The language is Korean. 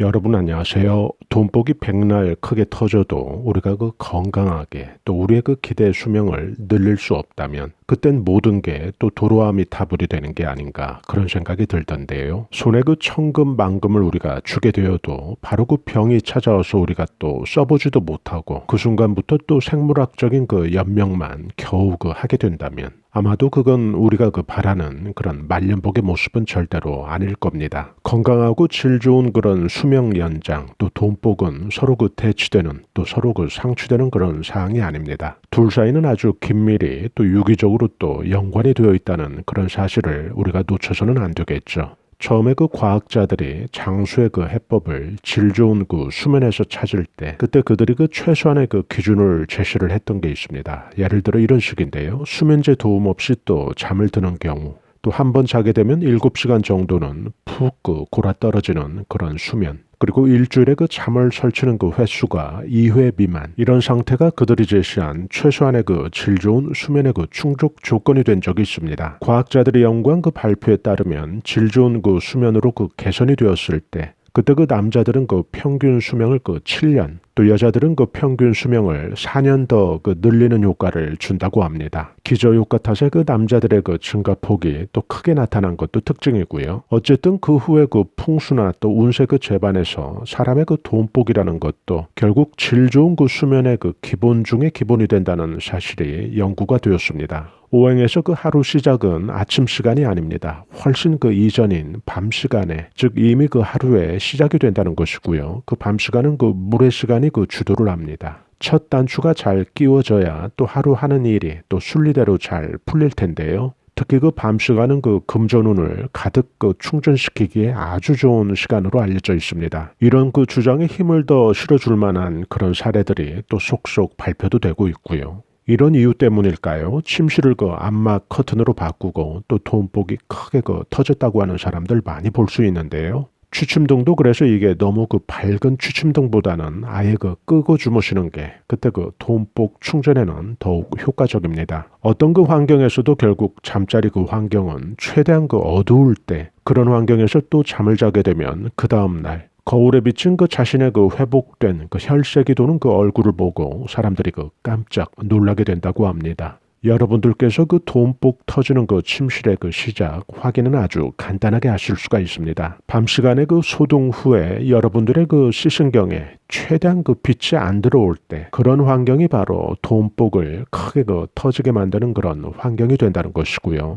여러분 안녕하세요. 돈복이 백날 크게 터져도 우리가 그 건강하게 또 우리의 그 기대 수명을 늘릴 수 없다면 그땐 모든 게 또 도로함이 타불이 되는 게 아닌가 그런 생각이 들던데요. 손에 그 천금 만금을 우리가 주게 되어도 바로 그 병이 찾아와서 우리가 또 써보지도 못하고 그 순간부터 또 생물학적인 그 연명만 겨우 그 하게 된다면 아마도 그건 우리가 그 바라는 그런 말년복의 모습은 절대로 아닐 겁니다. 건강하고 질 좋은 그런 수명 연장 또 돈복은 서로 그 대치되는 또 서로 그 상추되는 그런 사항이 아닙니다. 둘 사이는 아주 긴밀히 또 유기적으로 또 연관이 되어 있다는 그런 사실을 우리가 놓쳐서는 안 되겠죠. 처음에 그 과학자들이 장수의 그 해법을 질 좋은 그 수면에서 찾을 때 그때 그들이 그 최소한의 그 기준을 제시를 했던 게 있습니다. 예를 들어 이런 식인데요. 수면제 도움 없이 또 잠을 드는 경우 또 한 번 자게 되면 7시간 정도는 푹 그 골아 떨어지는 그런 수면 그리고 일주일에 그 잠을 설치는 그 횟수가 2회 미만 이런 상태가 그들이 제시한 최소한의 그 질 좋은 수면의 그 충족 조건이 된 적이 있습니다. 과학자들이 연구한 그 발표에 따르면 질 좋은 그 수면으로 그 개선이 되었을 때 그때 그 남자들은 그 평균 수명을 그 7년, 또 여자들은 그 평균 수명을 4년 더 그 늘리는 효과를 준다고 합니다. 기저 효과 탓에 그 남자들의 그 증가 폭이 또 크게 나타난 것도 특징이고요. 어쨌든 그 후에 그 풍수나 또 운세 그 재반에서 사람의 그 돈복이라는 것도 결국 질 좋은 그 수면의 그 기본 중에 기본이 된다는 사실이 연구가 되었습니다. 오행에서 그 하루 시작은 아침 시간이 아닙니다. 훨씬 그 이전인 밤 시간에, 즉 이미 그 하루에 시작이 된다는 것이고요. 그 밤 시간은 그 물의 시간이 그 주도를 합니다. 첫 단추가 잘 끼워져야 또 하루 하는 일이 또 순리대로 잘 풀릴 텐데요. 특히 그 밤 시간은 그 금전운을 가득 그 충전시키기에 아주 좋은 시간으로 알려져 있습니다. 이런 그 주장에 힘을 더 실어줄 만한 그런 사례들이 또 속속 발표도 되고 있고요. 이런 이유 때문일까요? 침실을 그 암막 커튼으로 바꾸고 또 돈복이 크게 그 터졌다고 하는 사람들 많이 볼 수 있는데요. 취침등도 그래서 이게 너무 그 밝은 취침등보다는 아예 그 끄고 주무시는 게 그때 그 돈복 충전에는 더욱 효과적입니다. 어떤 그 환경에서도 결국 잠자리 그 환경은 최대한 그 어두울 때 그런 환경에서 또 잠을 자게 되면 그 다음날 거울에 비친 그 자신의 그 회복된 그 혈색이 도는 그 얼굴을 보고 사람들이 그 깜짝 놀라게 된다고 합니다. 여러분들께서 그 돈복 터지는 그 침실의 그 시작 확인은 아주 간단하게 하실 수가 있습니다. 밤 시간에 그 소동 후에 여러분들의 그 시신경에 최대한 그 빛이 안 들어올 때 그런 환경이 바로 돈복을 크게 그 터지게 만드는 그런 환경이 된다는 것이고요.